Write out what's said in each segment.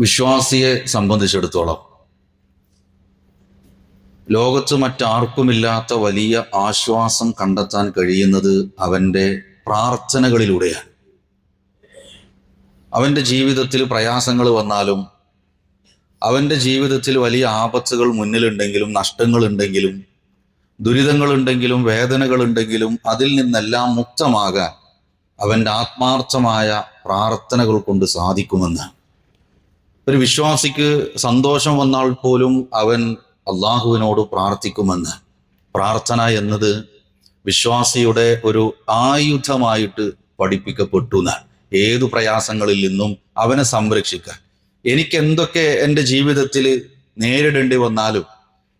വിശ്വാസിയെ സംബന്ധിച്ചിടത്തോളം ലോകത്ത് മറ്റാർക്കുമില്ലാത്ത വലിയ ആശ്വാസം കണ്ടെത്താൻ കഴിയുന്നത് അവന്റെ പ്രാർത്ഥനകളിലൂടെയാണ്. അവന്റെ ജീവിതത്തിൽ പ്രയാസങ്ങൾ വന്നാലും അവന്റെ ജീവിതത്തിൽ വലിയ ആപത്തുകൾ മുന്നിലുണ്ടെങ്കിലും നഷ്ടങ്ങളുണ്ടെങ്കിലും ദുരിതങ്ങളുണ്ടെങ്കിലും വേദനകളുണ്ടെങ്കിലും അതിൽ നിന്നെല്ലാം മുക്തമാകാൻ അവന്റെ ആത്മാർത്ഥമായ പ്രാർത്ഥനകൾ കൊണ്ട് സാധിക്കുമെന്ന്. ഒരു വിശ്വാസിക്ക് സന്തോഷം വന്നാൽ പോലും അവൻ അള്ളാഹുവിനോട് പ്രാർത്ഥിക്കുമെന്ന്. പ്രാർത്ഥന എന്നത് വിശ്വാസിയുടെ ഒരു ആയുധമായിട്ട് പഠിപ്പിക്കപ്പെട്ടു എന്നാണ്. ഏതു പ്രയാസങ്ങളിൽ നിന്നും അവനെ സംരക്ഷിക്കാൻ. എനിക്ക് എന്തൊക്കെ എന്റെ ജീവിതത്തിൽ നേരിടേണ്ടി വന്നാലും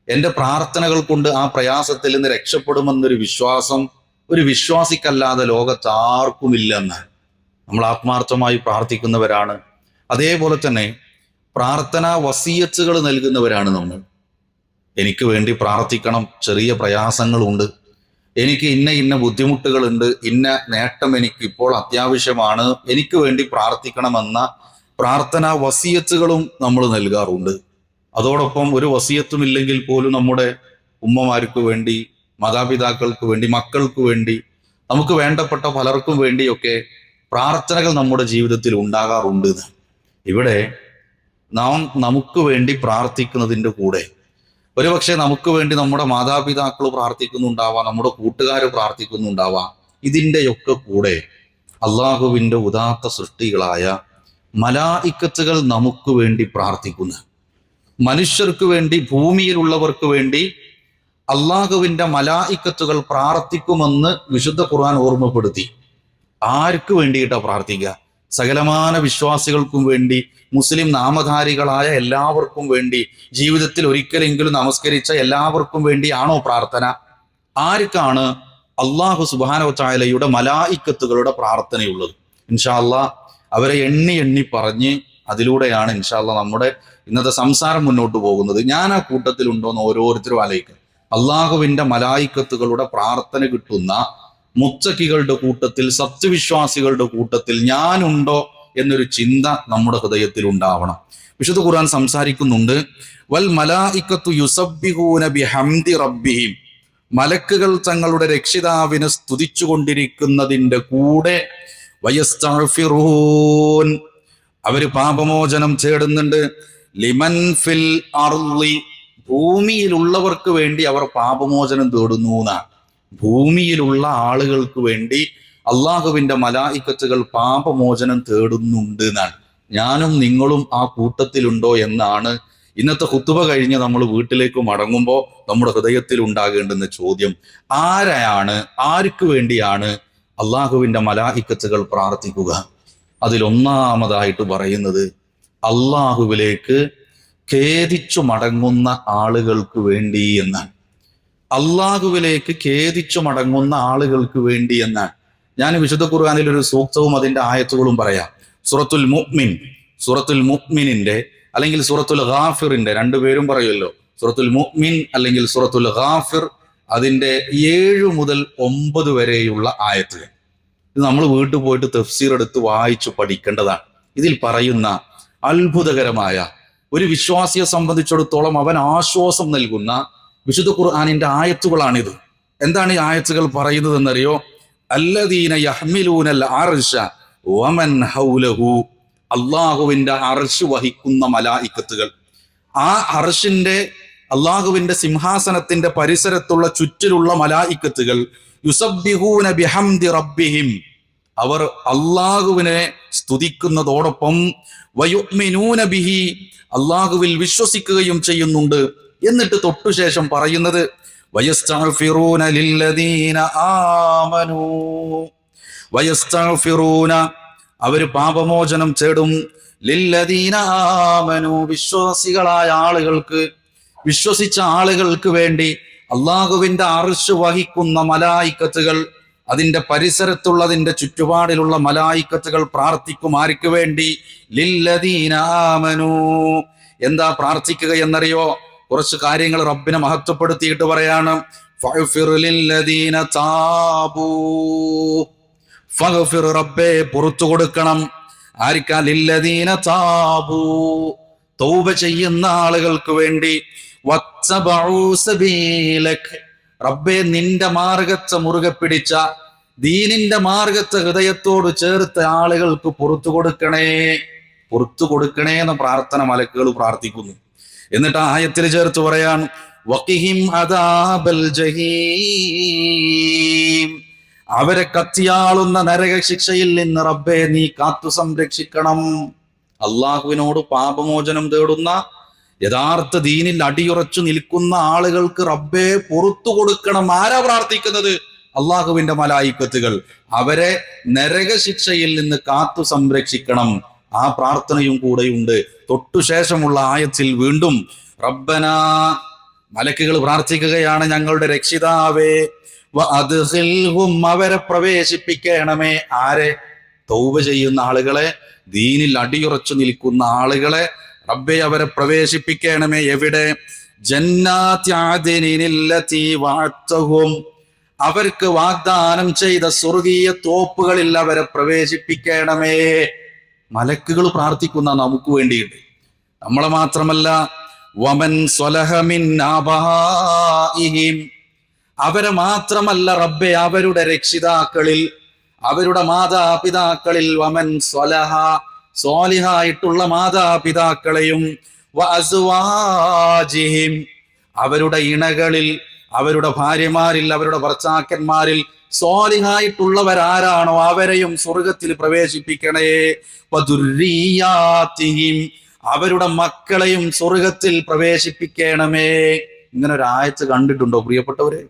എന്റെ പ്രാർത്ഥനകൾ കൊണ്ട് ആ പ്രയാസത്തിൽ നിന്ന് രക്ഷപ്പെടുമെന്നൊരു വിശ്വാസം ഒരു വിശ്വാസിക്കല്ലാതെ ലോകത്ത് ആർക്കുമില്ലെന്ന് നമ്മൾ ആത്മാർത്ഥമായി പ്രാർത്ഥിക്കുന്നവരാണ്. അതേപോലെ തന്നെ പ്രാർത്ഥന വസീയത്തുകൾ നൽകുന്നവരാണ് നമ്മൾ. എനിക്ക് വേണ്ടി പ്രാർത്ഥിക്കണം ചെറിയ പ്രയാസങ്ങളുണ്ട്. എനിക്ക് ഇന്ന ഇന്ന ബുദ്ധിമുട്ടുകളുണ്ട് ഇന്ന നേട്ടം എനിക്ക് ഇപ്പോൾ അത്യാവശ്യമാണ് എനിക്ക് വേണ്ടി പ്രാർത്ഥിക്കണമെന്ന പ്രാർത്ഥന വസീയത്തുകളും നമ്മൾ നൽകാറുണ്ട്. അതോടൊപ്പം ഒരു വസീയത്തും ഇല്ലെങ്കിൽ പോലും നമ്മുടെ ഉമ്മമാർക്ക് വേണ്ടി മാതാപിതാക്കൾക്ക് വേണ്ടി മക്കൾക്ക് വേണ്ടി നമുക്ക് വേണ്ടപ്പെട്ട പലർക്കും വേണ്ടിയൊക്കെ പ്രാർത്ഥനകൾ നമ്മുടെ ജീവിതത്തിൽ ഉണ്ടാകാറുണ്ട്. ഇവിടെ നാം നമുക്ക് വേണ്ടി പ്രാർത്ഥിക്കുന്നതിന്റെ കൂടെ. ഒരുപക്ഷെ നമുക്ക് വേണ്ടി നമ്മുടെ മാതാപിതാക്കൾ പ്രാർത്ഥിക്കുന്നുണ്ടാവാം നമ്മുടെ കൂട്ടുകാർ പ്രാർത്ഥിക്കുന്നുണ്ടാവാം. ഇതിന്റെയൊക്കെ കൂടെ അള്ളാഹുവിന്റെ ഉദാത്ത സൃഷ്ടികളായ മലായിക്കത്തുകൾ നമുക്ക് വേണ്ടി പ്രാർത്ഥിക്കുന്നു. മനുഷ്യർക്ക് വേണ്ടി ഭൂമിയിലുള്ളവർക്ക് വേണ്ടി അള്ളാഹുവിന്റെ മലായിക്കത്തുകൾ പ്രാർത്ഥിക്കുമെന്ന് വിശുദ്ധ ഖുർആൻ ഓർമ്മപ്പെടുത്തി. ആർക്ക് വേണ്ടിയിട്ടാണ് പ്രാർത്ഥിക്കുക? സകലമാന വിശ്വാസികൾക്കും വേണ്ടി മുസ്ലിം നാമധാരികളായ എല്ലാവർക്കും വേണ്ടി ജീവിതത്തിൽ ഒരിക്കലെങ്കിലും നമസ്കരിച്ച എല്ലാവർക്കും വേണ്ടിയാണോ പ്രാർത്ഥന? ആർക്കാണ് അള്ളാഹു സുബാനോ ചായലയുടെ മലായിക്കത്തുകളുടെ പ്രാർത്ഥനയുള്ളത്? ഇൻഷാല്ല അവരെ എണ്ണി എണ്ണി പറഞ്ഞ് അതിലൂടെയാണ് ഇൻഷാല്ല നമ്മുടെ ഇന്നത്തെ സംസാരം മുന്നോട്ട് പോകുന്നത്. ഞാൻ ആ കൂട്ടത്തിലുണ്ടോ എന്ന് ഓരോരുത്തരും ആലോചിക്കുക അള്ളാഹുവിന്റെ മലായിക്കത്തുകളുടെ പ്രാർത്ഥന കിട്ടുന്ന മുത്തക്കികളുടെ കൂട്ടത്തിൽ സത്യവിശ്വാസികളുടെ കൂട്ടത്തിൽ ഞാനുണ്ടോ എന്നൊരു ചിന്ത നമ്മുടെ ഹൃദയത്തിൽ ഉണ്ടാവണം. വിശുദ്ധ ഖുർആൻ സംസാരിക്കുന്നുണ്ട് വൽ മലായിക്കത്തു യുസബ്ബിഹൂന ബിഹംദി റബ്ബിഹിം. മലക്കുകൾ തങ്ങളുടെ രക്ഷിതാവിനെ സ്തുതിച്ചുകൊണ്ടിരിക്കുന്നതിന്റെ കൂടെ അവർ പാപമോചനം തേടുന്നുണ്ട്. ലിമൻ ഫിൽ അർളി. ഭൂമിയിലുള്ളവർക്ക് വേണ്ടി അവർ പാപമോചനം തേടുന്നു എന്നാണ്. ഭൂമിയിലുള്ള ആളുകൾക്ക് വേണ്ടി അള്ളാഹുവിന്റെ മലായിക്കത്തുകൾ പാപമോചനം തേടുന്നുണ്ട് എന്നാണ്. ഞാനും നിങ്ങളും ആ കൂട്ടത്തിലുണ്ടോ എന്നാണ്. ഇന്നത്തെ കുത്തുവ കഴിഞ്ഞ് നമ്മൾ വീട്ടിലേക്ക് മടങ്ങുമ്പോൾ നമ്മുടെ ഹൃദയത്തിൽ ഉണ്ടാകേണ്ടുന്ന ചോദ്യം ആരാണ് ആർക്ക് വേണ്ടിയാണ് അള്ളാഹുവിന്റെ മലാഹിക്കത്തുകൾ പ്രാർത്ഥിക്കുക? അതിലൊന്നാമതായിട്ട് പറയുന്നത് അള്ളാഹുവിലേക്ക് ഖേദിച്ചു മടങ്ങുന്ന ആളുകൾക്ക് വേണ്ടി എന്നാണ്. അള്ളാഹുവിലേക്ക് ഖേദിച്ചു മടങ്ങുന്ന ആളുകൾക്ക് വേണ്ടി എന്ന്. ഞാൻ വിശുദ്ധ ഖുർആാനിൽ ഒരു സൂക്തവും അതിന്റെ ആയത്തുകളും പറയാം. സുറത്തുൽ മുഅ്മിൻ സുറത്തുൽ മുഅ്മിനിന്റെ അല്ലെങ്കിൽ സുറത്തുൽ ഖാഫിറിന്റെ രണ്ടുപേരും പറയുമല്ലോ. സുറത്തുൽ മുഅ്മിൻ അല്ലെങ്കിൽ സുറത്തുൽ ഖാഫിർ അതിന്റെ ഏഴ് മുതൽ ഒമ്പത് വരെയുള്ള ആയത്തുകൾ. ഇത് നമ്മൾ വീട്ടിൽ പോയിട്ട് തഫ്സീർ എടുത്ത് വായിച്ചു പഠിക്കേണ്ടതാണ്. ഇതിൽ പറയുന്ന അത്ഭുതകരമായ ഒരു വിശ്വാസിയെ സംബന്ധിച്ചിടത്തോളം അവൻ ആശ്വാസം നൽകുന്ന വിശുദ്ധ ഖുർആാനിന്റെ ആയത്തുകളാണിത്. എന്താണ് ഈ ആയത്തുകൾ പറയുന്നത് എന്നറിയോ? അല്ലദീന യഹ്മിലൂനൽ അർഷ വമൻ ഹൗലഹു. അള്ളാഹുവിന്റെ അർശ് വഹിക്കുന്ന മലായിക്കത്തുകൾ. ആ അർഷിന്റെ അള്ളാഹുവിന്റെ സിംഹാസനത്തിന്റെ പരിസരത്തുള്ള ചുറ്റിലുള്ള മലായിക്കത്തുകൾ യുസബ്ബിഹൂന ബിഹംദി റബ്ബിഹിം. അവർ അള്ളാഹുവിനെ സ്തുതിക്കുന്നതോടൊപ്പം വയുമിനൂന ബിഹി അള്ളാഹുവിൽ വിശ്വസിക്കുകയും ചെയ്യുന്നുണ്ട്. എന്നിട്ട് തൊട്ടുശേഷം പറയുന്നത് അവർ പാപമോചനം ചേടും ലില്ലദീന ആമനു വിശ്വാസികളായ ആളുകൾക്ക് വിശ്വസിച്ച ആളുകൾക്ക് വേണ്ടി അള്ളാഹുവിന്റെ അറിശ് വഹിക്കുന്ന മലായിക്കത്തുകൾ അതിന്റെ പരിസരത്തുള്ളതിന്റെ ചുറ്റുപാടിലുള്ള മലായിക്കത്തുകൾ പ്രാർത്ഥിക്കും ആർക്ക് വേണ്ടി? ലില്ലദീനാമനു എന്താ പ്രാർത്ഥിക്കുക എന്നറിയോ? കുറച്ച് കാര്യങ്ങൾ റബ്ബിനെ മഹത്വപ്പെടുത്തിയിട്ട് പറയാണ്. റബ്ബേ പുറത്തു കൊടുക്കണം. ആരിക്കാൽ ഇല്ലദീന താബു. തൗബ ചെയ്യുന്ന ആളുകൾക്ക് വേണ്ടി. റബ്ബെ നിന്റെ മാർഗത്തെ മുറുകെ പിടിച്ച ദീനിന്റെ മാർഗത്തെ ഹൃദയത്തോട് ചേർത്ത ആളുകൾക്ക് പുറത്തു കൊടുക്കണേ. പുറത്തു കൊടുക്കണേ എന്ന പ്രാർത്ഥന മലക്കുകൾ പ്രാർത്ഥിക്കുന്നു. എന്നിട്ട് ആയത്തിൽ ചേർത്ത് പറയാൻ അവരെ കത്തിയാളുന്ന നരക ശിക്ഷയിൽ നിന്ന് റബ്ബെ നീ കാത്തു സംരക്ഷിക്കണം. അള്ളാഹുവിനോട് പാപമോചനം തേടുന്ന യഥാർത്ഥ ദീനിൽ അടിയുറച്ചു നിൽക്കുന്ന ആളുകൾക്ക് റബ്ബെ പുറത്തു കൊടുക്കണം. ആരാ പ്രാർത്ഥിക്കുന്നത്? അള്ളാഹുവിന്റെ മലായിക്കത്തുകൾ. അവരെ നരക ശിക്ഷയിൽ നിന്ന് കാത്തു സംരക്ഷിക്കണം. ആ പ്രാർത്ഥനയും കൂടെയുണ്ട്. തൊട്ടുശേഷമുള്ള ആയത്തിൽ വീണ്ടും റബ്ബന മലക്കുകൾ പ്രാർത്ഥിക്കുകയാണ് ഞങ്ങളുടെ രക്ഷിതാവേ അവരെ പ്രവേശിപ്പിക്കണമേ. ആരെ? തൗബ ചെയ്യുന്ന ആളുകളെ ദീനിൽ അടിയുറച്ചു നിൽക്കുന്ന ആളുകളെ റബ്ബെ അവരെ പ്രവേശിപ്പിക്കണമേ. എവിടെ? ജന്നാത്യാദിനും അവർക്ക് വാഗ്ദാനം ചെയ്ത സ്വർഗീയ തോപ്പുകളിൽ അവരെ പ്രവേശിപ്പിക്കണമേ. മലക്കുകൾ പ്രാർത്ഥിക്കുന്ന നമുക്ക് വേണ്ടിയിട്ട്. നമ്മളെ മാത്രമല്ല വമൻ സ്വലഹമിൻ അവരെ മാത്രമല്ല റബ്ബെ അവരുടെ രക്ഷിതാക്കളിൽ അവരുടെ മാതാപിതാക്കളിൽ വമൻ സ്വലഹ സ്വാലിഹായിട്ടുള്ള മാതാപിതാക്കളെയും അവരുടെ ഇണകളിൽ അവരുടെ ഭാര്യമാരിൽ അവരുടെ ഭർത്താക്കന്മാരിൽ സ്വാലിഹായിട്ടുള്ളവരാരാണോ? അവരെയും സ്വർഗത്തിൽ പ്രവേശിപ്പിക്കണേ. അവരുടെ മക്കളെയും സ്വർഗത്തിൽ പ്രവേശിപ്പിക്കണമേ. ഇങ്ങനെ ഒരു ആയത്ത് കണ്ടിട്ടുണ്ടോ പ്രിയപ്പെട്ടവരെ?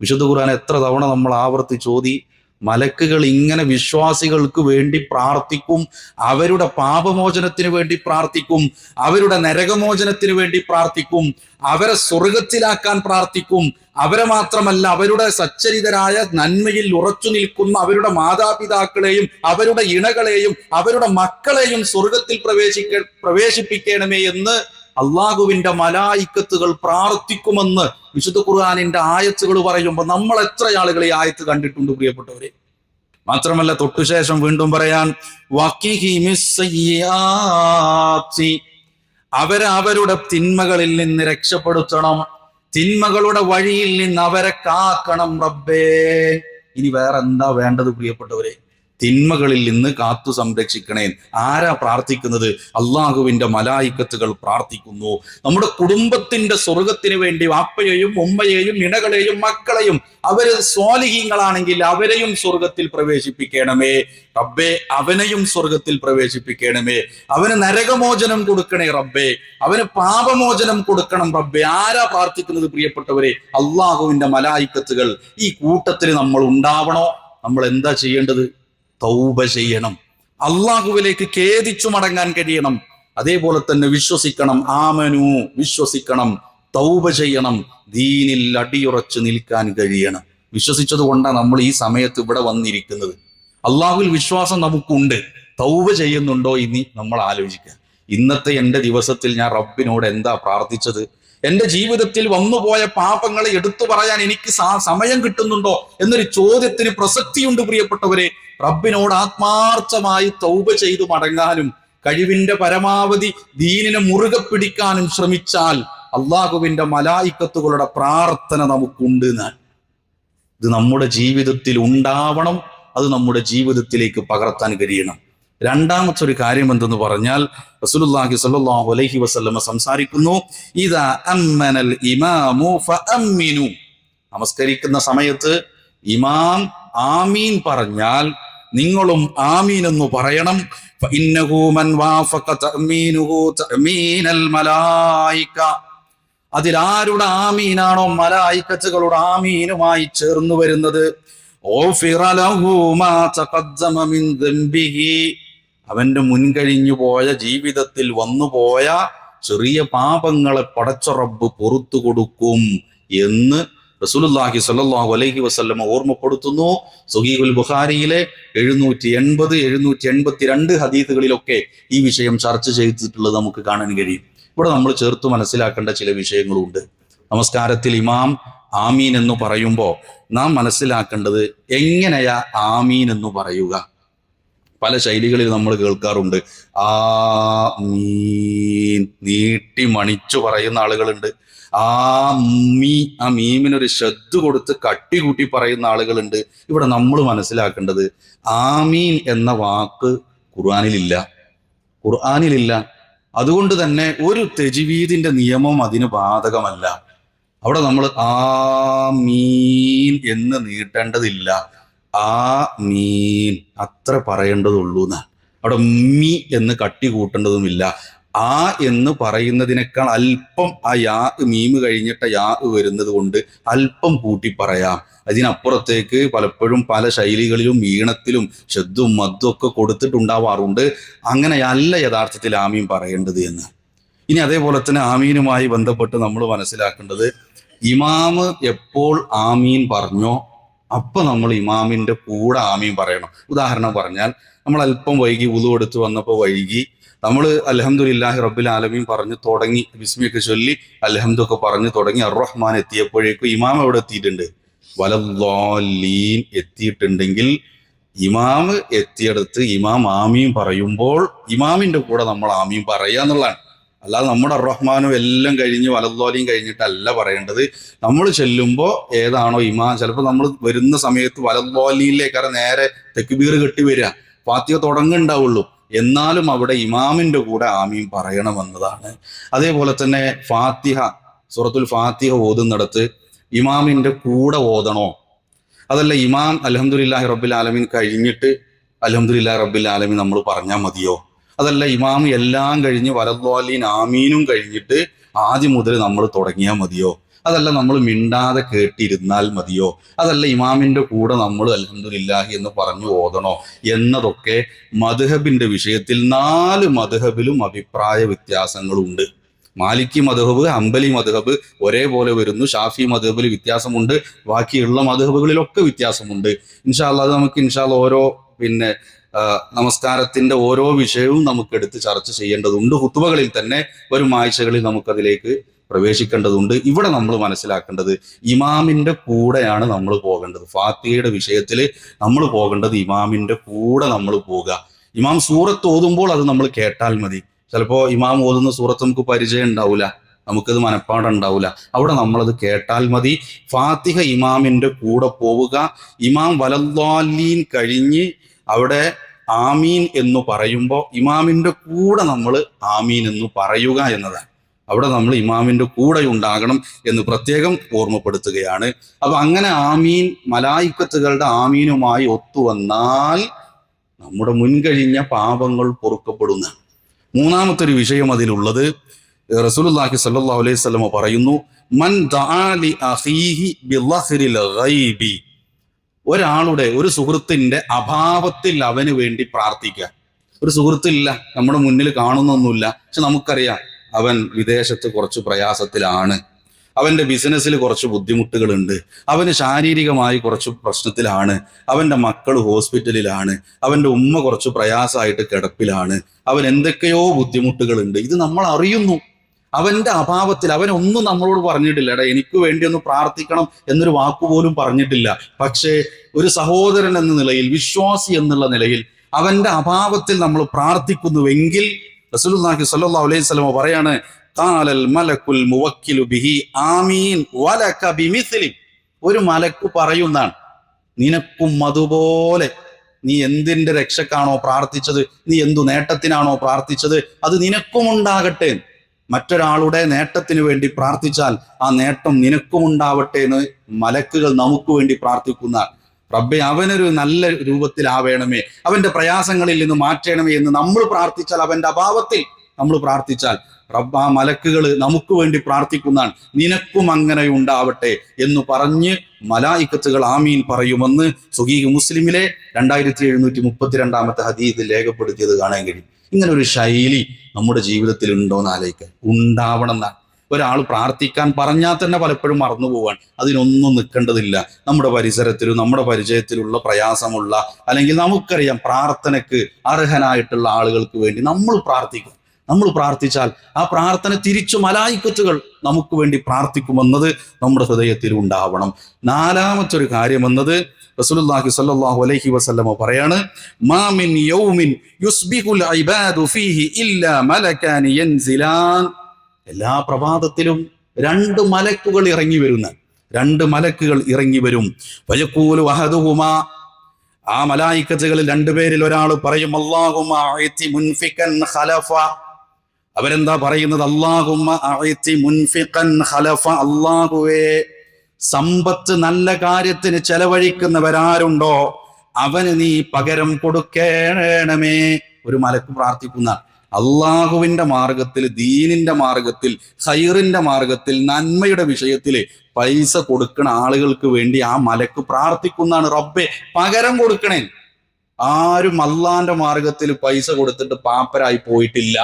വിശുദ്ധ ഖുർആൻ എത്ര തവണ നമ്മൾ ആവർത്തി ചോദി മലക്കുകൾ ഇങ്ങനെ വിശ്വാസികൾക്ക് വേണ്ടി പ്രാർത്ഥിക്കും അവരുടെ പാപമോചനത്തിന് വേണ്ടി പ്രാർത്ഥിക്കും അവരുടെ നരകമോചനത്തിന് വേണ്ടി പ്രാർത്ഥിക്കും അവരെ സ്വർഗത്തിലാക്കാൻ പ്രാർത്ഥിക്കും അവരെ മാത്രമല്ല അവരുടെ സച്ചരിതരായ നന്മയിൽ ഉറച്ചു നിൽക്കുന്ന അവരുടെ മാതാപിതാക്കളെയും അവരുടെ ഇണകളെയും അവരുടെ മക്കളെയും സ്വർഗത്തിൽ പ്രവേശിക്ക പ്രവേശിപ്പിക്കണമേ എന്ന് അള്ളാഹുവിന്റെ മലായിക്കത്തുകൾ പ്രാർത്ഥിക്കുമെന്ന് വിശുദ്ധ ഖുർആാനിന്റെ ആയത്തുകൾ പറയുമ്പോൾ നമ്മൾ എത്ര ആളുകൾ ഈ ആയത്ത് കണ്ടിട്ടുണ്ട് പ്രിയപ്പെട്ടവരെ? മാത്രമല്ല തൊട്ടുശേഷം വീണ്ടും പറയാൻ അവരെ അവരുടെ തിന്മകളിൽ നിന്ന് രക്ഷപ്പെടുത്തണം. തിന്മകളുടെ വഴിയിൽ നിന്ന് അവരെ കാക്കണം റബ്ബേ. ഇനി വേറെന്താ വേണ്ടത് പ്രിയപ്പെട്ടവരെ? തിന്മകളിൽ നിന്ന് കാത്തു സംരക്ഷിക്കണേ. ആരാ പ്രാർത്ഥിക്കുന്നത്? അള്ളാഹുവിന്റെ മലായിക്കത്തുകൾ പ്രാർത്ഥിക്കുന്നു. നമ്മുടെ കുടുംബത്തിന്റെ സ്വർഗത്തിന് വേണ്ടി വാപ്പയെയും ഉമ്മയെയും ഇണകളെയും മക്കളെയും അവർ സ്വാലിഹീങ്ങളാണെങ്കിൽ അവരെയും സ്വർഗത്തിൽ പ്രവേശിപ്പിക്കണമേ. റബ്ബേ അവനെയും സ്വർഗത്തിൽ പ്രവേശിപ്പിക്കണമേ. അവന് നരകമോചനം കൊടുക്കണേ റബ്ബേ. അവന് പാപമോചനം കൊടുക്കണം റബ്ബേ. ആരാ പ്രാർത്ഥിക്കുന്നത് പ്രിയപ്പെട്ടവരെ? അള്ളാഹുവിന്റെ മലായിക്കത്തുകൾ. ഈ കൂട്ടത്തിൽ നമ്മൾ ഉണ്ടാവണോ? നമ്മൾ എന്താ ചെയ്യേണ്ടത്? തൗബ ചെയ്യണം. അള്ളാഹുവിലേക്ക് ഖേദിച്ചു മടങ്ങാൻ കഴിയണം. അതേപോലെ തന്നെ വിശ്വസിക്കണം. ആമനു വിശ്വസിക്കണം. തൗബ ചെയ്യണം. ദീനിൽ അടിയുറച്ചു നിൽക്കാൻ കഴിയണം. വിശ്വസിച്ചത് കൊണ്ടാണ് നമ്മൾ ഈ സമയത്ത് ഇവിടെ വന്നിരിക്കുന്നത്. അള്ളാഹുൽ വിശ്വാസം നമുക്കുണ്ട്. തൗബ ചെയ്യുന്നുണ്ടോ ഇനി നമ്മൾ ആലോചിക്കുക ഇന്നത്തെ എന്റെ ദിവസത്തിൽ ഞാൻ റബ്ബിനോട് എന്താ പ്രാർത്ഥിച്ചത്? എന്റെ ജീവിതത്തിൽ വന്നുപോയ പാപങ്ങളെ എടുത്തു പറയാൻ എനിക്ക് സമയം കിട്ടുന്നുണ്ടോ? എന്നൊരു ചോദ്യത്തിന് പ്രസക്തിയുണ്ട് പ്രിയപ്പെട്ടവരെ. റബ്ബിനോട് ആത്മാർത്ഥമായി തൗബ ചെയ്തു മടങ്ങാനും കഴിവിന്റെ പരമാവധി ദീനിനെ മുറുകെ പിടിക്കാനും ശ്രമിച്ചാൽ അള്ളാഹുവിന്റെ മലായിക്കത്തുകളുടെ പ്രാർത്ഥന നമുക്കുണ്ട് ഞാൻ ഇത് നമ്മുടെ ജീവിതത്തിൽ ഉണ്ടാവണം അത് നമ്മുടെ ജീവിതത്തിലേക്ക് പകർത്താൻ കഴിയണം. രണ്ടാമത്തെ ഒരു കാര്യം എന്തെന്ന് പറഞ്ഞാൽ റസൂലുള്ളാഹി സ്വല്ലല്ലാഹു അലൈഹി വസല്ലമ സംസാരിക്കുന്നു ഇദാ അമ്മനൽ ഇമാമു ഫഅമ്മിനു. നമസ്കരിക്കുന്ന സമയത്ത് ഇമാം ആമീൻ പറഞ്ഞാൽ നിങ്ങളും ആമീൻ എന്ന് പറയണം. അതിലാരുടെ ആമീനാണോ മലായിക്കച്ചുകളുടെ ആമീനുമായി ചേർന്നു വരുന്നത്? അവന്റെ മുൻകഴിഞ്ഞു പോയ ജീവിതത്തിൽ വന്നുപോയ ചെറിയ പാപങ്ങളെ പടച്ചുറബ് പുറത്തു കൊടുക്കും എന്ന് റസൂലുള്ളാഹി സ്വല്ലല്ലാഹു അലൈഹി വസ്ലമ ഓർമ്മപ്പെടുത്തുന്നു. സുഹീബുൽ ബുഖാരിയിലെ എഴുന്നൂറ്റി എൺപത് എഴുന്നൂറ്റി എൺപത്തി രണ്ട് ഹദീസുകളിലൊക്കെ ഈ വിഷയം ചർച്ച ചെയ്തിട്ടുള്ളത് നമുക്ക് കാണാൻ കഴിയും. ഇവിടെ നമ്മൾ ചേർത്ത് മനസ്സിലാക്കേണ്ട ചില വിഷയങ്ങളുണ്ട്. നമസ്കാരത്തിൽ ഇമാം ആമീൻ എന്ന് പറയുമ്പോൾ നാം മനസ്സിലാക്കേണ്ടത് എങ്ങനെയാ ആമീൻ എന്ന് പറയുക? പല ശൈലികളിൽ നമ്മൾ കേൾക്കാറുണ്ട്. ആ മീൻ നീട്ടി മണിച്ചു പറയുന്ന ആളുകളുണ്ട്. ആ മീ ആ മീമിനൊരു ശ്രദ്ധ കൊടുത്ത് കട്ടി കൂട്ടി പറയുന്ന ആളുകളുണ്ട്. ഇവിടെ നമ്മൾ മനസ്സിലാക്കേണ്ടത് ആമീൻ എന്ന വാക്ക് ഖുർആാനിലില്ല. ഖുർആാനിലില്ല. അതുകൊണ്ട് തന്നെ ഒരു തെജിവീദിന്റെ നിയമം അതിന് ബാധകമല്ല. അവിടെ നമ്മൾ ആ മീൻ എന്ന് നീട്ടേണ്ടതില്ല. ആ മീൻ അത്ര പറയേണ്ടതുള്ളൂ എന്നാണ് അവിടെ മീ എന്ന് കട്ടി കൂട്ടേണ്ടതുമില്ല. ആ എന്ന് പറയുന്നതിനേക്കാൾ അല്പം ആ യാ മീമ് കഴിഞ്ഞിട്ട് യാ വരുന്നത് കൊണ്ട് അല്പം കൂട്ടി പറയാം. അതിനപ്പുറത്തേക്ക് പലപ്പോഴും പല ശൈലികളിലും ഈണത്തിലും ശബ്ദവും മദ്ദും ഒക്കെ കൊടുത്തിട്ടുണ്ടാവാറുണ്ട്. അങ്ങനെയല്ല യഥാർത്ഥത്തിൽ ആമീൻ പറയേണ്ടത് എന്ന്. ഇനി അതേപോലെ തന്നെ ആമീനുമായി ബന്ധപ്പെട്ട് നമ്മൾ മനസ്സിലാക്കേണ്ടത് ഇമാമ് എപ്പോൾ ആമീൻ പറഞ്ഞോ അപ്പൊ നമ്മൾ ഇമാമിന്റെ കൂടെ ആമീൻ പറയണം. ഉദാഹരണം പറഞ്ഞാൽ നമ്മൾ അല്പം വൈകി ഉതു എടുത്ത് വന്നപ്പോൾ വൈകി നമ്മൾ അലഹമുല്ലാഹി റബ്ബിൽ ആലമീൻ പറഞ്ഞു തുടങ്ങി. ബിസ്മിയൊക്കെ ചൊല്ലി അലഹമ്മദൊക്കെ പറഞ്ഞു തുടങ്ങി. അറഹ്മാൻ എത്തിയപ്പോഴേക്കും ഇമാം എവിടെ എത്തിയിട്ടുണ്ട്. വലദ്ദാലീൻ എത്തിയിട്ടുണ്ടെങ്കിൽ ഇമാമ് എത്തിയെടുത്ത് ഇമാം ആമീൻ പറയുമ്പോൾ ഇമാമിന്റെ കൂടെ നമ്മൾ ആമീൻ പറയുക എന്നുള്ളതാണ്. അല്ലാതെ നമ്മുടെ റഹ്മാനും എല്ലാം കഴിഞ്ഞ് വലദ്ദോലിയും കഴിഞ്ഞിട്ടല്ല പറയേണ്ടത്. നമ്മൾ ചെല്ലുമ്പോൾ ഏതാണോ ഇമാം ചിലപ്പോൾ നമ്മൾ വരുന്ന സമയത്ത് വലദ്ദോലിയിലേക്കാരെ നേരെ തെക്കുബീർ കെട്ടി വരിക. ഫാത്തിഹ തുടങ്ങുണ്ടാവുള്ളൂ എന്നാലും അവിടെ ഇമാമിന്റെ കൂടെ ആമീൻ പറയണമെന്നതാണ്. അതേപോലെ തന്നെ ഫാത്തിഹ സൂറത്തുൽ ഫാത്തിഹ ഓതുന്നിടത്ത് ഇമാമിന്റെ കൂടെ ഓതണോ? അതല്ല ഇമാം അലഹമുല്ലാഹി റബ്ബിൽ ആലമീൻ കഴിഞ്ഞിട്ട് അലഹമുല്ലാ റബ്ബിൽ ആലമീൻ നമ്മൾ പറഞ്ഞാൽ മതിയോ? അതല്ല ഇമാം എല്ലാം കഴിഞ്ഞ് വലദ്വാലീൻ ആമീനും കഴിഞ്ഞിട്ട് ആദ്യം മുതൽ നമ്മൾ തുടങ്ങിയാൽ മതിയോ? അതല്ല നമ്മൾ മിണ്ടാതെ കേട്ടിരുന്നാൽ മതിയോ? അതല്ല ഇമാമിന്റെ കൂടെ നമ്മൾ അലഹമുല്ലാഹി എന്ന് പറഞ്ഞു ഓതണോ? എന്നതൊക്കെ മധുഹബിന്റെ വിഷയത്തിൽ നാല് മധുഹബിലും അഭിപ്രായ വ്യത്യാസങ്ങളുണ്ട്. മാലിക്കി മധുഹബ് അമ്പലി മധുഹബ് ഒരേപോലെ വരുന്നു. ഷാഫി മധുഹബിൽ വ്യത്യാസമുണ്ട്. ബാക്കിയുള്ള മധുഹബുകളിലൊക്കെ വ്യത്യാസമുണ്ട്. ഇൻഷാല്ല അത് നമുക്ക് ഇൻഷാല്ല ഓരോ പിന്നെ നമസ്കാരത്തിന്റെ ഓരോ വിഷയവും നമുക്ക് എടുത്ത് ചർച്ച ചെയ്യേണ്ടതുണ്ട്. ഹുത്തുവകളിൽ തന്നെ വരും ആഴ്ചകളിൽ നമുക്കതിലേക്ക് പ്രവേശിക്കേണ്ടതുണ്ട്. ഇവിടെ നമ്മൾ മനസ്സിലാക്കേണ്ടത് ഇമാമിന്റെ കൂടെയാണ് നമ്മൾ പോകേണ്ടത്. ഫാത്തിഹയുടെ വിഷയത്തിൽ നമ്മൾ പോകേണ്ടത് ഇമാമിന്റെ കൂടെ നമ്മൾ പോകുക ഇമാം സൂറത്ത് ഓതുമ്പോൾ അത് നമ്മൾ കേട്ടാൽ മതി. ചിലപ്പോ ഇമാം ഓതുന്ന സൂറത്ത് നമുക്ക് പരിചയം ഉണ്ടാവില്ല നമുക്കത് മനപ്പാടം ഉണ്ടാവില്ല അവിടെ നമ്മളത് കേട്ടാൽ മതി. ഫാത്തിഹ ഇമാമിന്റെ കൂടെ പോവുക. ഇമാം വലദ്വാലീൻ കഴിഞ്ഞ് അവിടെ ആമീൻ എന്ന് പറയുമ്പോൾ ഇമാമിന്റെ കൂടെ നമ്മൾ ആമീൻ എന്ന് പറയുക എന്നതാണ്. അവിടെ നമ്മൾ ഇമാമിന്റെ കൂടെ ഉണ്ടാകണം എന്ന് പ്രത്യേകം ഓർമ്മപ്പെടുത്തുകയാണ്. അപ്പൊ അങ്ങനെ ആമീൻ മലായിക്കത്തുകളുടെ ആമീനുമായി ഒത്തുവന്നാൽ നമ്മുടെ മുൻകഴിഞ്ഞ പാപങ്ങൾ പൊറുക്കപ്പെടുന്ന മൂന്നാമത്തെ ഒരു വിഷയം അതിലുള്ളത്. റസൂലുള്ളാഹി സ്വല്ലല്ലാഹു അലൈഹി വസല്ലമ പറയുന്നു മൻ ഒരാളുടെ ഒരു സുഹൃത്തിന്റെ അഭാവത്തിൽ അവന് വേണ്ടി പ്രാർത്ഥിക്കുക. ഒരു സുഹൃത്തില്ല നമ്മുടെ മുന്നിൽ കാണുന്നൊന്നുമില്ല. പക്ഷെ നമുക്കറിയാം അവൻ വിദേശത്ത് കുറച്ച് പ്രയാസത്തിലാണ്. അവന്റെ ബിസിനസ്സിൽ കുറച്ച് ബുദ്ധിമുട്ടുകളുണ്ട്. അവന് ശാരീരികമായി കുറച്ച് പ്രശ്നത്തിലാണ്. അവന്റെ മക്കൾ ഹോസ്പിറ്റലിലാണ്. അവന്റെ ഉമ്മ കുറച്ച് പ്രയാസമായിട്ട് കിടപ്പിലാണ്. അവൻ എന്തൊക്കെയോ ബുദ്ധിമുട്ടുകളുണ്ട്. ഇത് നമ്മൾ അറിയുന്നു. അവന്റെ അഭാവത്തിൽ അവനൊന്നും നമ്മളോട് പറഞ്ഞിട്ടില്ല. എടാ എനിക്ക് വേണ്ടി ഒന്ന് പ്രാർത്ഥിക്കണം എന്നൊരു വാക്കുപോലും പറഞ്ഞിട്ടില്ല. പക്ഷേ ഒരു സഹോദരൻ എന്ന നിലയിൽ വിശ്വാസി എന്നുള്ള നിലയിൽ അവന്റെ അഭാവത്തിൽ നമ്മൾ പ്രാർത്ഥിക്കുന്നുവെങ്കിൽ റസൂലുള്ളാഹി അലൈഹി വസല്ലം പറയാണ് ഖാലൽ മലക്കുൽ മുവക്കിലു ബിഹി ആമീൻ വലക ബിമിസ്ലി ഒരു മലക്ക് പറയുന്നതാണ് നിനക്കും അതുപോലെ നീ എന്തിന്റെ രക്ഷക്കാണോ പ്രാർത്ഥിച്ചത്? നീ എന്തു നേട്ടത്തിനാണോ പ്രാർത്ഥിച്ചത്? അത് നിനക്കും ഉണ്ടാകട്ടെ. മറ്റൊരാളുടെ നേട്ടത്തിന് വേണ്ടി പ്രാർത്ഥിച്ചാൽ ആ നേട്ടം നിനക്കും ഉണ്ടാവട്ടെ എന്ന് മലക്കുകൾ നമുക്ക് വേണ്ടി പ്രാർത്ഥിക്കുന്ന റബ്ബെ അവനൊരു നല്ല രൂപത്തിലാവേണമേ. അവന്റെ പ്രയാസങ്ങളിൽ നിന്ന് മാറ്റണമേ എന്ന് നമ്മൾ പ്രാർത്ഥിച്ചാൽ അവന്റെ അഭാവത്തിൽ നമ്മൾ പ്രാർത്ഥിച്ചാൽ റബ്ബ് ആ മലക്കുകൾ നമുക്ക് വേണ്ടി പ്രാർത്ഥിക്കുന്നതാണ്. നിനക്കും അങ്ങനെ ഉണ്ടാവട്ടെ എന്ന് പറഞ്ഞ് മലായിക്കത്തുകൾ ആമീൻ പറയുമെന്ന് സുഹീഖ് മുസ്ലിമിലെ രണ്ടായിരത്തി എഴുന്നൂറ്റി മുപ്പത്തിരണ്ടാമത്തെ ഹദീദ് രേഖപ്പെടുത്തിയത് കാണാൻ കഴിയും. ഇങ്ങനൊരു ശൈലി നമ്മുടെ ജീവിതത്തിൽ ഉണ്ടോ എന്ന് ആലോചിക്കാൻ ഉണ്ടാവണം എന്നാണ്. ഒരാൾ പ്രാർത്ഥിക്കാൻ പറഞ്ഞാൽ തന്നെ പലപ്പോഴും മറന്നു പോവാൻ. അതിനൊന്നും നിൽക്കേണ്ടതില്ല. നമ്മുടെ പരിസരത്തിലും നമ്മുടെ പരിചയത്തിലുള്ള പ്രയാസമുള്ള അല്ലെങ്കിൽ നമുക്കറിയാം പ്രാർത്ഥനയ്ക്ക് അർഹനായിട്ടുള്ള ആളുകൾക്ക് വേണ്ടി നമ്മൾ പ്രാർത്ഥിക്കും. നമ്മൾ പ്രാർത്ഥിച്ചാൽ ആ പ്രാർത്ഥന തിരിച്ചു മലായിക്കത്തുകൾ നമുക്ക് വേണ്ടി പ്രാർത്ഥിക്കുമെന്നത് നമ്മുടെ ഹൃദയത്തിൽ ഉണ്ടാവണം. നാലാമത്തെ ഒരു കാര്യം എന്നത് റസൂലുള്ളാഹി സ്വല്ലല്ലാഹു അലൈഹി വസല്ലമ പറയാണ് മാമിൻ യൗമിൻ യുസ്ബിഹുൽ ഇബാദു ഫീഹി ഇല്ലാ മലകാനി യൻസിലാൻ. എല്ലാ പ്രഭാതത്തിലും രണ്ട് മലക്കുകൾ ഇറങ്ങി വരുന്ന. രണ്ട് മലക്കുകൾ ഇറങ്ങി വരും. വയക്കൂലു അഹദുഹുമാ. ആ മലായിക്കത്തുകളിൽ രണ്ടുപേരിൽ ഒരാൾ പറയും അല്ലാഹുമ്മ അഅതി മുൻഫികൻ ഖലഫ. അവരെന്താ പറയുന്നത്? അല്ലാഹുമ്മ അഅതി മുൻഫികൻ ഖലഫ. സമ്പത്ത് നല്ല കാര്യത്തിന് ചെലവഴിക്കുന്നവരാരുണ്ടോ? അവന് നീ പകരം കൊടുക്കേണമേ. ഒരു മലക്ക് പ്രാർത്ഥിക്കുന്ന അള്ളാഹുവിന്റെ മാർഗത്തിൽ ദീനിന്റെ മാർഗത്തിൽ ഹൈറിന്റെ മാർഗത്തിൽ നന്മയുടെ വിഷയത്തിൽ പൈസ കൊടുക്കുന്ന ആളുകൾക്ക് വേണ്ടി ആ മലക്ക് പ്രാർത്ഥിക്കുന്നതാണ് റബ്ബെ. പകരം കൊടുക്കണേ. ആരും അള്ളാന്റെ മാർഗത്തിൽ പൈസ കൊടുത്തിട്ട് പാപ്പരായി പോയിട്ടില്ല.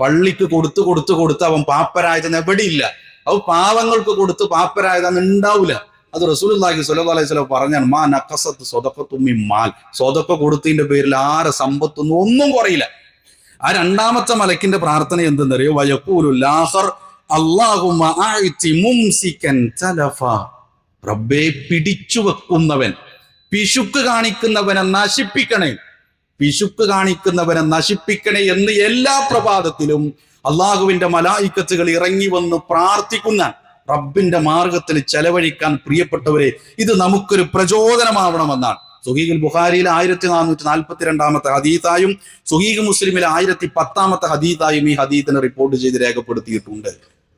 പള്ളിക്ക് കൊടുത്തു കൊടുത്തു കൊടുത്ത് അവൻ പാപ്പരായതെന്ന് എവിടെയില്ല. അവ പാവങ്ങൾക്ക് കൊടുത്ത് പാപ്പരായതെന്ന് ഉണ്ടാവില്ല അത് റസൂലുള്ളാഹി സ്വല്ലല്ലാഹു അലൈഹി വസല്ലം പറഞ്ഞാണ് മാ നഖസത്ത് സ്വതക്കത്തുമ്മി മാൽ. സ്വതക്ക കൊടുത്തതിന്റെ പേരിൽ ആരെ സമ്പത്തൊന്നും ഒന്നും കുറയില്ല. ആ രണ്ടാമത്തെ മലക്കിന്റെ പ്രാർത്ഥന എന്തെന്നറിയോ? വയക്കൂലുല്ലാഹർ റബ്ബെ പിടിച്ചു വെക്കുന്നവൻ പിശുക്ക് കാണിക്കുന്നവനെ നശിപ്പിക്കണേ. പിശുക്ക് കാണിക്കുന്നവനെ നശിപ്പിക്കണേ എന്ന് എല്ലാ പ്രഭാതത്തിലും അള്ളാഹുവിന്റെ മലായിക്കത്തുകൾ ഇറങ്ങി വന്ന് പ്രാർത്ഥിക്കുന്ന റബ്ബിന്റെ മാർഗത്തിൽ ചെലവഴിക്കാൻ പ്രിയപ്പെട്ടവരെ ഇത് നമുക്കൊരു പ്രചോദനമാവണമെന്നാണ്. സുഹീഖുൽ ബുഹാരിയിൽ ആയിരത്തി നാനൂറ്റി നാൽപ്പത്തി രണ്ടാമത്തെ ഹദീത്തായും സുഹീഖ് മുസ്ലിമിലെ ആയിരത്തി പത്താമത്തെ ഹദീത്തായും ഈ ഹദീത്തിനെ റിപ്പോർട്ട് ചെയ്ത് രേഖപ്പെടുത്തിയിട്ടുണ്ട്.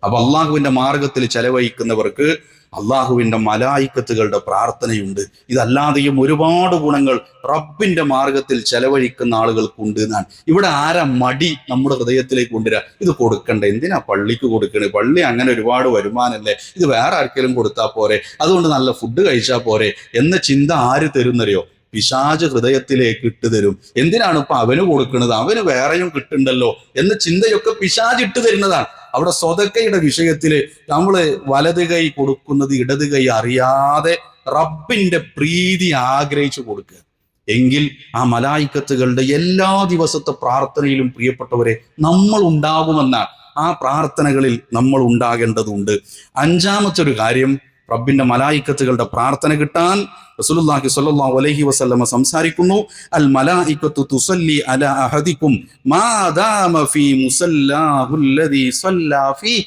അപ്പൊ അള്ളാഹുവിന്റെ മാർഗത്തിൽ ചെലവഴിക്കുന്നവർക്ക് അള്ളാഹുവിന്റെ മലായിക്കത്തുകളുടെ പ്രാർത്ഥനയുണ്ട്. ഇതല്ലാതെയും ഒരുപാട് ഗുണങ്ങൾ റബ്ബിന്റെ മാർഗത്തിൽ ചെലവഴിക്കുന്ന ആളുകൾക്കുണ്ട് എന്നാണ്. ഇവിടെ ആരാ മടി നമ്മുടെ ഹൃദയത്തിലേക്ക് കൊണ്ടുവരാ? ഇത് കൊടുക്കണ്ട. എന്തിനാ പള്ളിക്ക് കൊടുക്കണേ? പള്ളി അങ്ങനെ ഒരുപാട് വരുമാനല്ലേ? ഇത് വേറെ ആർക്കെങ്കിലും കൊടുത്താൽ പോരെ? അതുകൊണ്ട് നല്ല ഫുഡ് കഴിച്ചാൽ പോരെ? എന്ന ചിന്ത ആര് തരുന്നറിയോ? പിശാജ് ഹൃദയത്തിലേക്ക് ഇട്ട് തരും. എന്തിനാണ് ഇപ്പൊ അവന് കൊടുക്കുന്നത് അവന് വേറെയും കിട്ടുണ്ടല്ലോ എന്ന ചിന്തയൊക്കെ പിശാജ് ഇട്ട് തരുന്നതാണ്. അവിടെ സ്വതക്കയുടെ വിഷയത്തിൽ നമ്മൾ വലത് കൈ കൊടുക്കുന്നത് ഇടത് കൈ അറിയാതെ റബ്ബിന്റെ പ്രീതി ആഗ്രഹിച്ചു കൊടുക്കുക. എങ്കിൽ ആ മലായിക്കത്തുകളുടെ എല്ലാ ദിവസത്തെ പ്രാർത്ഥനയിലും പ്രിയപ്പെട്ടവരെ നമ്മൾ ഉണ്ടാകുമെന്നാണ് ആ പ്രാർത്ഥനകളിൽ നമ്മൾ ഉണ്ടാകേണ്ടതുണ്ട്. അഞ്ചാമത്തെ ഒരു കാര്യം റബ്ബിന്റെ മലായിക്കത്തുകളുടെ പ്രാർത്ഥന കിട്ടാൻ റസൂലുള്ളാഹി സ്വല്ലല്ലാഹു അലൈഹി വസല്ലമ സംസാരിക്കുന്നു. അൽ മലായിക്കത്തു തുസല്ലി അല അഹദിക്കും. മാ ദാമ ഫീ മുസല്ലാഹു അല്ലദീ സല്ലാ ഫീ.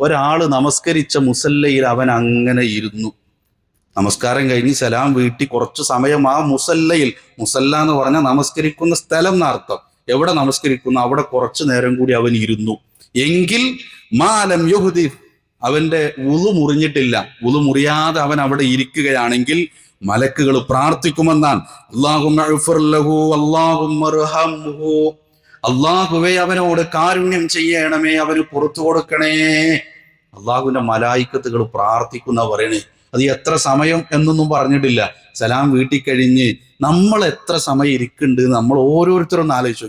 ഒരാൾ നമസ്കരിച്ച മുസല്ലയിൽ അവൻ അങ്ങനെ ഇരുന്നു. നമസ്കാരം കഴിഞ്ഞ് സലാം വീട്ടി കുറച്ചു സമയം ആ മുസല്ലയിൽ മുസല്ല എന്ന് പറഞ്ഞാൽ നമസ്കരിക്കുന്ന സ്ഥലം എന്നർത്ഥം. എവിടെ നമസ്കരിക്കുന്നു? അവിടെ കുറച്ചു നേരം കൂടി അവൻ ഇരുന്നു. എങ്കിൽ മാലം യുഹുദി അവന്റെ ഉളു മുറിഞ്ഞിട്ടില്ല. ഉളു മുറിയാതെ അവൻ അവിടെ ഇരിക്കുകയാണെങ്കിൽ മലക്കുകൾ പ്രാർത്ഥിക്കുമെന്നാണ്. അള്ളാഹു അള്ളാഹുവെ അവനോട് കാരുണ്യം ചെയ്യണമേ അവന് പുറത്തു കൊടുക്കണേ. അള്ളാഹുവിന്റെ മലായിക്കത്തുകൾ പ്രാർത്ഥിക്കുന്ന പറയണേ. അത് എത്ര സമയം എന്നൊന്നും പറഞ്ഞിട്ടില്ല. സലാം വീട്ടിൽ കഴിഞ്ഞ് നമ്മൾ എത്ര സമയം ഇരിക്കുന്നുണ്ട് നമ്മൾ ഓരോരുത്തരും ഒന്ന് ആലോചിച്ച്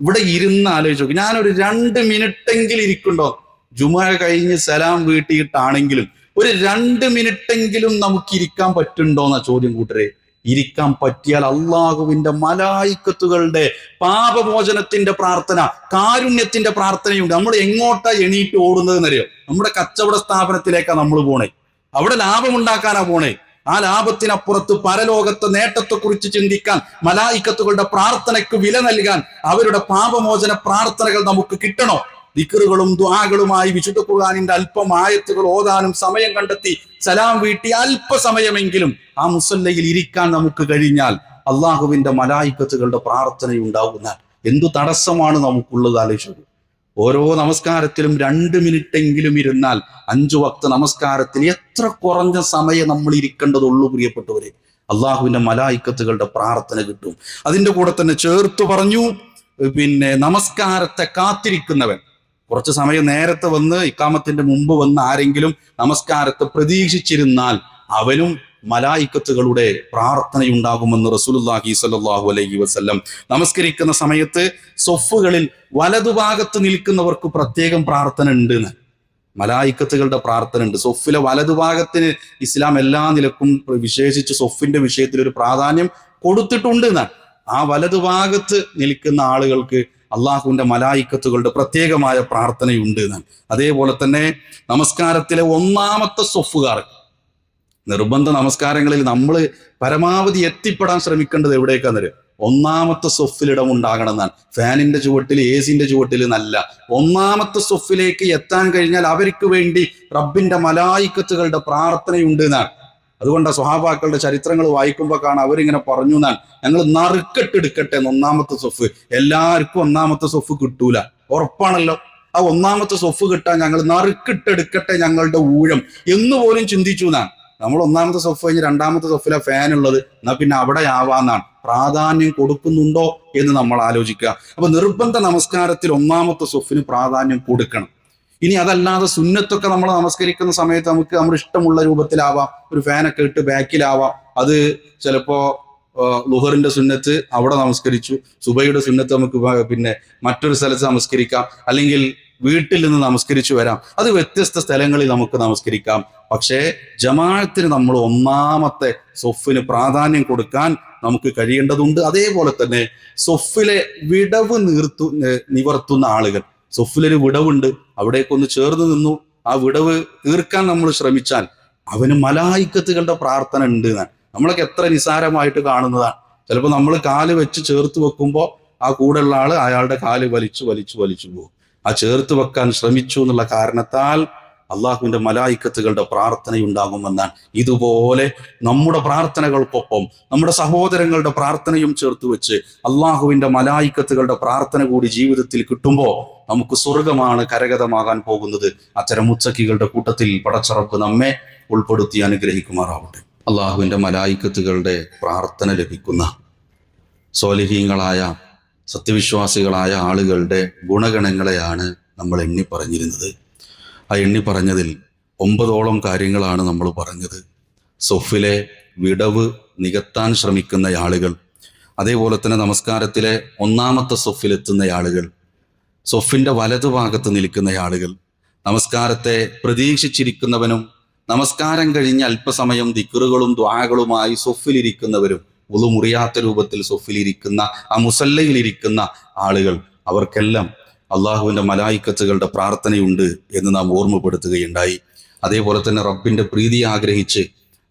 ഇവിടെ ഇരുന്ന് ആലോചിച്ച് ഞാനൊരു രണ്ട് മിനിറ്റെങ്കിലും ഇരിക്കുന്നുണ്ടോ? ജുമ കഴിഞ്ഞ് സലാം വീട്ടിയിട്ടാണെങ്കിലും ഒരു രണ്ട് മിനിറ്റെങ്കിലും നമുക്ക് ഇരിക്കാൻ പറ്റുണ്ടോ എന്ന ചോദ്യം കൂട്ടരെ. ഇരിക്കാൻ പറ്റിയാൽ അള്ളാഹുവിന്റെ മലായിക്കത്തുകളുടെ പാപമോചനത്തിന്റെ പ്രാർത്ഥന കാരുണ്യത്തിന്റെ പ്രാർത്ഥനയുണ്ട്. നമ്മൾ എങ്ങോട്ടാ എണീറ്റ് ഓടുന്നത് എന്നറിയോ നമ്മുടെ കച്ചവട സ്ഥാപനത്തിലേക്കാ നമ്മൾ പോണേ. അവിടെ ലാഭം ലാഭമുണ്ടാക്കാനാ പോണേ. ആ ലാഭത്തിനപ്പുറത്ത് പരലോകത്തെ നേട്ടത്തെക്കുറിച്ച് ചിന്തിക്കാൻ മലായിക്കത്തുകളുടെ പ്രാർത്ഥനയ്ക്ക് വില നൽകാൻ അവരുടെ പാപമോചന പ്രാർത്ഥനകൾ നമുക്ക് കിട്ടണോ? ദിക്കറുകളും ദ്വാകളുമായി വിശുദ്ധ ഖുർആാനിന്റെ അല്പം ആയത്തുകൾ ഓതാനും സമയം കണ്ടെത്തി സലാം വീട്ടി അല്പസമയമെങ്കിലും ആ മുസല്ലയിൽ ഇരിക്കാൻ നമുക്ക് കഴിഞ്ഞാൽ അള്ളാഹുവിന്റെ മലായിക്കത്തുകളുടെ പ്രാർത്ഥനയുണ്ടാകുന്ന എന്തു തടസ്സമാണ് നമുക്കുള്ളത് ആലോചിച്ചത് ഓരോ നമസ്കാരത്തിലും രണ്ട് മിനിറ്റെങ്കിലും ഇരുന്നാൽ അഞ്ചു വക്ത നമസ്കാരത്തിന് എത്ര കുറഞ്ഞ സമയം നമ്മൾ ഇരിക്കേണ്ടതുള്ളൂ പ്രിയപ്പെട്ടവരെ. അള്ളാഹുവിന്റെ മലായിക്കത്തുകളുടെ പ്രാർത്ഥന കിട്ടും. അതിന്റെ കൂടെ തന്നെ ചേർത്ത് പറഞ്ഞു പിന്നെ നമസ്കാരത്തെ കാത്തിരിക്കുന്നവൻ. കുറച്ച് സമയം നേരത്തെ വന്ന് ഇക്കാമത്തിന്റെ മുമ്പ് വന്ന് ആരെങ്കിലും നമസ്കാരത്തെ പ്രതീക്ഷിച്ചിരുന്നാൽ അവനും മലായിക്കത്തുകളുടെ പ്രാർത്ഥനയുണ്ടാകുമെന്ന് റസൂലുല്ലാഹി സ്വല്ലല്ലാഹു അലൈഹി വസല്ലം നമസ്കരിക്കുന്ന സമയത്ത് സൊഫുകളിൽ വലതുഭാഗത്ത് നിൽക്കുന്നവർക്ക് പ്രത്യേകം പ്രാർത്ഥന ഉണ്ട് മലായിക്കത്തുകളുടെ പ്രാർത്ഥന ഉണ്ട് സൊഫിലെ വലതുഭാഗത്തിന് ഇസ്ലാം എല്ലാ നിലക്കും വിശേഷിച്ച് സൊഫിന്റെ വിഷയത്തിൽ ഒരു പ്രാധാന്യം കൊടുത്തിട്ടുണ്ട് എന്നാണ്. ആ വലതുഭാഗത്ത് നിൽക്കുന്ന ആളുകൾക്ക് അള്ളാഹുവിന്റെ മലായിക്കത്തുകളുടെ പ്രത്യേകമായ പ്രാർത്ഥനയുണ്ട് എന്നാണ്. അതേപോലെ തന്നെ നമസ്കാരത്തിലെ ഒന്നാമത്തെ സൊഫുകാർ നിർബന്ധ നമസ്കാരങ്ങളിൽ നമ്മൾ പരമാവധി എത്തിപ്പെടാൻ ശ്രമിക്കേണ്ടത് എവിടേക്കാന്നറിയോ ഒന്നാമത്തെ സൊഫിലിടം ഉണ്ടാകണം എന്നാണ്. ഫാനിന്റെ ചുവട്ടിൽ എ സിന്റെ ചുവട്ടിൽ എന്നല്ല. ഒന്നാമത്തെ സൊഫിലേക്ക് എത്താൻ കഴിഞ്ഞാൽ അവർക്ക് വേണ്ടി റബ്ബിന്റെ മലായിക്കത്തുകളുടെ പ്രാർത്ഥനയുണ്ട് എന്നാണ്. അതുകൊണ്ട് സ്വഹാബാക്കളുടെ ചരിത്രങ്ങൾ വായിക്കുമ്പോൾ കാണാം അവരിങ്ങനെ പറഞ്ഞു എന്നാൽ ഞങ്ങൾ നറുക്കെട്ടെടുക്കട്ടെ എന്ന് ഒന്നാമത്തെ സൊഫ് എല്ലാവർക്കും ഒന്നാമത്തെ സൊഫ് കിട്ടൂല. ഉറപ്പാണല്ലോ. ആ ഒന്നാമത്തെ സൊഫ് കിട്ടാൻ ഞങ്ങൾ നറുക്കിട്ടെടുക്കട്ടെ ഞങ്ങളുടെ ഊഴം. എന്ന് പോലും ചിന്തിച്ചു എന്നാണ് നമ്മൾ ഒന്നാമത്തെ സൊഫ് കഴിഞ്ഞ് രണ്ടാമത്തെ സൊഫിലെ ഫാൻ ഉള്ളത്. എന്നാ പിന്നെ അവിടെ ആവാന്നാണ് പ്രാധാന്യം കൊടുക്കുന്നുണ്ടോ എന്ന് നമ്മൾ ആലോചിക്കുക. അപ്പൊ നിർബന്ധ നമസ്കാരത്തിൽ ഒന്നാമത്തെ സൊഫിന് പ്രാധാന്യം കൊടുക്കണം. ഇനി അതല്ലാതെ സുന്നത്തൊക്കെ നമ്മൾ നമസ്കരിക്കുന്ന സമയത്ത് നമുക്ക് നമ്മുടെ ഇഷ്ടമുള്ള രൂപത്തിലാവാം. ഒരു ഫാനൊക്കെ ഇട്ട് ബാക്കിലാവാം അത് ചിലപ്പോ ലുഹറിന്റെ സുന്നത്ത് അവിടെ നമസ്കരിച്ചു. സുബയുടെ സുന്നത്ത് നമുക്ക് പിന്നെ മറ്റൊരു സ്ഥലത്ത് നമസ്കരിക്കാം. അല്ലെങ്കിൽ വീട്ടിൽ നിന്ന് നമസ്കരിച്ചു വരാം. അത് വ്യത്യസ്ത സ്ഥലങ്ങളിൽ നമുക്ക് നമസ്കരിക്കാം. പക്ഷേ ജമാഅത്തിന് നമ്മൾ ഒന്നാമത്തെ സൊഫിന് പ്രാധാന്യം കൊടുക്കാൻ നമുക്ക് കഴിയേണ്ടതുണ്ട്. അതേപോലെ തന്നെ സൊഫിലെ വിടവ് നീർത്തു നിവർത്തുന്ന ആളുകൾ. സൊഫിലൊരു വിടവുണ്ട്. അവിടേക്കൊന്ന് ചേർന്ന് നിന്നു. ആ വിടവ് തീർക്കാൻ നമ്മൾ ശ്രമിച്ചാൽ അവന് മലായിക്കത്തുകളുടെ പ്രാർത്ഥന ഉണ്ട് നമ്മളൊക്കെ എത്ര നിസാരമായിട്ട് കാണുന്നതാണ്. ചിലപ്പോൾ നമ്മൾ കാൽ വെച്ച് ചേർത്ത് വെക്കുമ്പോൾ ആ കൂടെയുള്ള ആൾ അയാളുടെ കാൽ വലിച്ചു വലിച്ചു വലിച്ചു പോകും. ആ ചേർത്ത് വെക്കാൻ ശ്രമിച്ചു എന്നുള്ള കാരണത്താൽ അള്ളാഹുവിന്റെ മലായിക്കത്തുകളുടെ പ്രാർത്ഥനയുണ്ടാകുമെന്നാണ്. ഇതുപോലെ നമ്മുടെ പ്രാർത്ഥനകൾക്കൊപ്പം നമ്മുടെ സഹോദരങ്ങളുടെ പ്രാർത്ഥനയും ചേർത്ത് വെച്ച് അള്ളാഹുവിന്റെ മലായിക്കത്തുകളുടെ പ്രാർത്ഥന കൂടി ജീവിതത്തിൽ കിട്ടുമ്പോൾ നമുക്ക് സ്വർഗമാണ് കരഗതമാകാൻ പോകുന്നത്. അത്തരം ഉച്ചക്കികളുടെ കൂട്ടത്തിൽ പടച്ചറപ്പ് നമ്മെ ഉൾപ്പെടുത്തി അനുഗ്രഹിക്കുമാറാവട്ടെ. അള്ളാഹുവിന്റെ മലായിക്കത്തുകളുടെ പ്രാർത്ഥന ലഭിക്കുന്ന സോലിഹീങ്ങളായ സത്യവിശ്വാസികളായ ആളുകളുടെ ഗുണഗണങ്ങളെയാണ് നമ്മൾ എണ്ണി പറഞ്ഞിരുന്നത്. ആ എണ്ണി പറഞ്ഞതിൽ ഒമ്പതോളം കാര്യങ്ങളാണ് നമ്മൾ പറഞ്ഞത്. സൊഫിലെ വിടവ് നികത്താൻ ശ്രമിക്കുന്ന ആളുകൾ അതേപോലെ തന്നെ നമസ്കാരത്തിലെ ഒന്നാമത്തെ സൊഫിലെത്തുന്ന ആളുകൾ സൊഫിന്റെ വലതുഭാഗത്ത് നിൽക്കുന്ന ആളുകൾ നമസ്കാരത്തെ പ്രതീക്ഷിച്ചിരിക്കുന്നവനും നമസ്കാരം കഴിഞ്ഞ് അല്പസമയം ദിക്കറുകളും ദ്വാകളുമായി സൊഫിലിരിക്കുന്നവരും ഉളുമുറിയാത്ത രൂപത്തിൽ സൊഫിലിരിക്കുന്ന ആ മുസല്ലയിലിരിക്കുന്ന ആളുകൾ അവർക്കെല്ലാം അള്ളാഹുവിന്റെ മലായിക്കത്തുകളുടെ പ്രാർത്ഥനയുണ്ട് എന്ന് നാം ഓർമ്മപ്പെടുത്തുകയുണ്ടായി. അതേപോലെ തന്നെ റബ്ബിന്റെ പ്രീതി ആഗ്രഹിച്ച്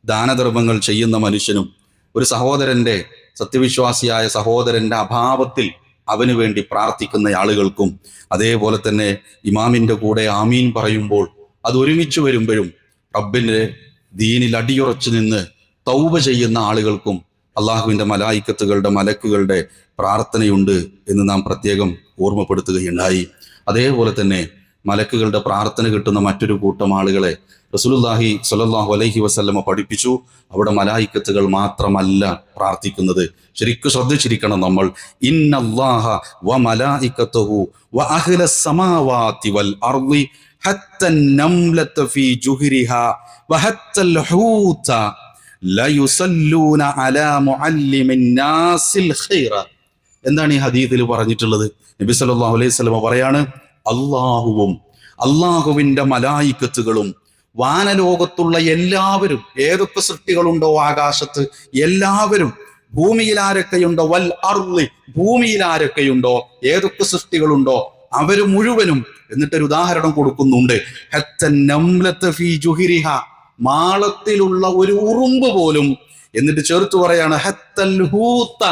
ദാനധർമ്മങ്ങൾ ചെയ്യുന്ന മനുഷ്യനും ഒരു സഹോദരന്റെ സത്യവിശ്വാസിയായ സഹോദരന്റെ അഭാവത്തിൽ അവന് വേണ്ടി പ്രാർത്ഥിക്കുന്ന ആളുകൾക്കും അതേപോലെ തന്നെ ഇമാമിന്റെ കൂടെ ആമീൻ പറയുമ്പോൾ അത് ഒരുമിച്ച് വരുമ്പോഴും റബ്ബിന്റെ ദീനിൽ അടിയുറച്ചു നിന്ന് തൗബ ചെയ്യുന്ന ആളുകൾക്കും അള്ളാഹുവിന്റെ മലായിക്കത്തുകളുടെ മലക്കുകളുടെ പ്രാർത്ഥനയുണ്ട് എന്ന് നാം പ്രത്യേകം ഓർമ്മപ്പെടുത്തുകയുണ്ടായി. അതേപോലെ തന്നെ മലക്കുകളുടെ പ്രാർത്ഥന കിട്ടുന്ന മറ്റൊരു കൂട്ടം ആളുകളെ റസൂലുല്ലാഹി സ്വല്ലല്ലാഹു അലൈഹി വസല്ലമ പഠിപ്പിച്ചു. അവിടെ മലായിക്കത്തുകൾ മാത്രമല്ല പ്രാർത്ഥിക്കുന്നത്. ശരിക്കും ശ്രദ്ധിച്ചിരിക്കണം നമ്മൾ. ഇന്നല്ലാഹ എന്താണ് ഈ ഹദീസിൽ പറഞ്ഞിട്ടുള്ളത്? നബി സല്ലല്ലാഹു അലൈഹി സ്വലമ പറയാണ് അള്ളാഹുവും അള്ളാഹുവിന്റെ മലായിക്കത്തുകളും വാനലോകത്തുള്ള എല്ലാവരും ഏതൊക്കെ സൃഷ്ടികളുണ്ടോ ആകാശത്ത് എല്ലാവരും ഭൂമിയിൽ ആരൊക്കെയുണ്ടോ വൽ അർളി ഭൂമിയിൽ ആരൊക്കെയുണ്ടോ ഏതൊക്കെ സൃഷ്ടികളുണ്ടോ അവർ മുഴുവനും എന്നിട്ടൊരു ഉദാഹരണം കൊടുക്കുന്നുണ്ട്. മാളത്തിലുള്ള ഒരു ഉറുമ്പ് പോലും എന്നിട്ട് ചേർത്ത് പറയാണ് ഹത്തൽ ഹൂത്ത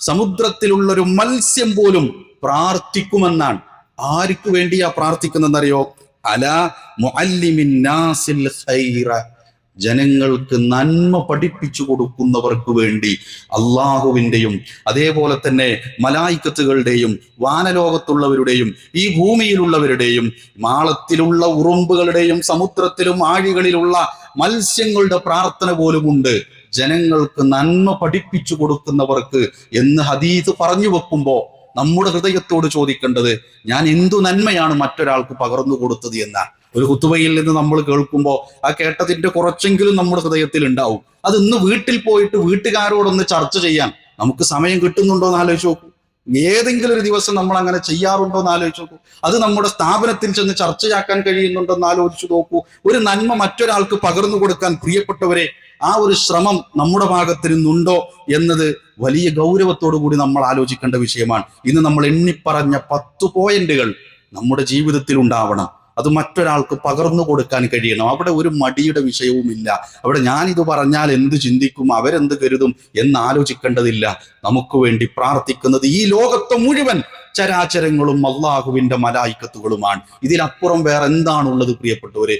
സമുദ്രത്തിലുള്ള ഒരു മത്സ്യം പോലും പ്രാർത്ഥിക്കുമെന്നാണ്. ആർക്കു വേണ്ടിയാ പ്രാർത്ഥിക്കുന്നതെന്നറിയോ? അല മുഅല്ലിമിൻ നാസിൽ ഖൈറ. ജനങ്ങൾക്ക് നന്മ പഠിപ്പിച്ചു കൊടുക്കുന്നവർക്ക് വേണ്ടി അള്ളാഹുവിന്റെയും അതേപോലെ തന്നെ മലായിക്കത്തുകളുടെയും വാനലോകത്തുള്ളവരുടെയും ഈ ഭൂമിയിലുള്ളവരുടെയും മാളത്തിലുള്ള ഉറുമ്പുകളുടെയും സമുദ്രത്തിലും ആഴികളിലുള്ള മത്സ്യങ്ങളുടെ പ്രാർത്ഥന പോലുമുണ്ട്. ജനങ്ങൾക്ക് നന്മ പഠിപ്പിച്ചു കൊടുക്കുന്നവർക്ക് എന്ന് ഹദീസ് പറഞ്ഞു വെക്കുമ്പോൾ നമ്മുടെ ഹൃദയത്തോട് ചോദിക്കേണ്ടത് ഞാൻ എന്തു നന്മയാണ് മറ്റൊരാൾക്ക് പകർന്നു കൊടുത്തത് എന്ന ഒരു കുത്തുവയിൽ നിന്ന് നമ്മൾ കേൾക്കുമ്പോൾ ആ കേട്ടതിന്റെ കുറച്ചെങ്കിലും നമ്മുടെ ഹൃദയത്തിൽ ഉണ്ടാവും. അത് ഇന്ന് വീട്ടിൽ പോയിട്ട് വീട്ടുകാരോടൊന്ന് ചർച്ച ചെയ്യാൻ നമുക്ക് സമയം കിട്ടുന്നുണ്ടോ എന്ന് ആലോചിച്ച് നോക്കൂ. ഏതെങ്കിലും ഒരു ദിവസം നമ്മൾ അങ്ങനെ ചെയ്യാറുണ്ടോ എന്ന് ആലോചിച്ച് നോക്കൂ. അത് നമ്മുടെ സ്ഥാപനത്തിൽ ചെന്ന് ചർച്ചയാക്കാൻ കഴിയുന്നുണ്ടോ എന്ന് ആലോചിച്ച് നോക്കൂ. ഒരു നന്മ മറ്റൊരാൾക്ക് പകർന്നു കൊടുക്കാൻ പ്രിയപ്പെട്ടവരെ ആ ഒരു ശ്രമം നമ്മുടെ ഭാഗത്ത് നിന്നുണ്ടോ എന്നത് വലിയ ഗൗരവത്തോടു കൂടി നമ്മൾ ആലോചിക്കേണ്ട വിഷയമാണ്. ഇന്ന് നമ്മൾ എണ്ണിപ്പറഞ്ഞ പത്ത് പോയിന്റുകൾ നമ്മുടെ ജീവിതത്തിൽ ഉണ്ടാവണം. അത് മറ്റൊരാൾക്ക് പകർന്നു കൊടുക്കാൻ കഴിയണം. അവിടെ ഒരു മടിയുടെ വിഷയവുമില്ല. അവിടെ ഞാൻ ഇത് പറഞ്ഞാൽ എന്ത് ചിന്തിക്കും അവരെന്ത് കരുതും എന്നാലോചിക്കേണ്ടതില്ല. നമുക്ക് വേണ്ടി പ്രാർത്ഥിക്കുന്നത് ഈ ലോകത്തെ മുഴുവൻ ചരാചരങ്ങളും അള്ളാഹുവിന്റെ മലായിക്കത്തുകളുമാണ്. ഇതിലപ്പുറം വേറെ എന്താണുള്ളത് പ്രിയപ്പെട്ടവരെ?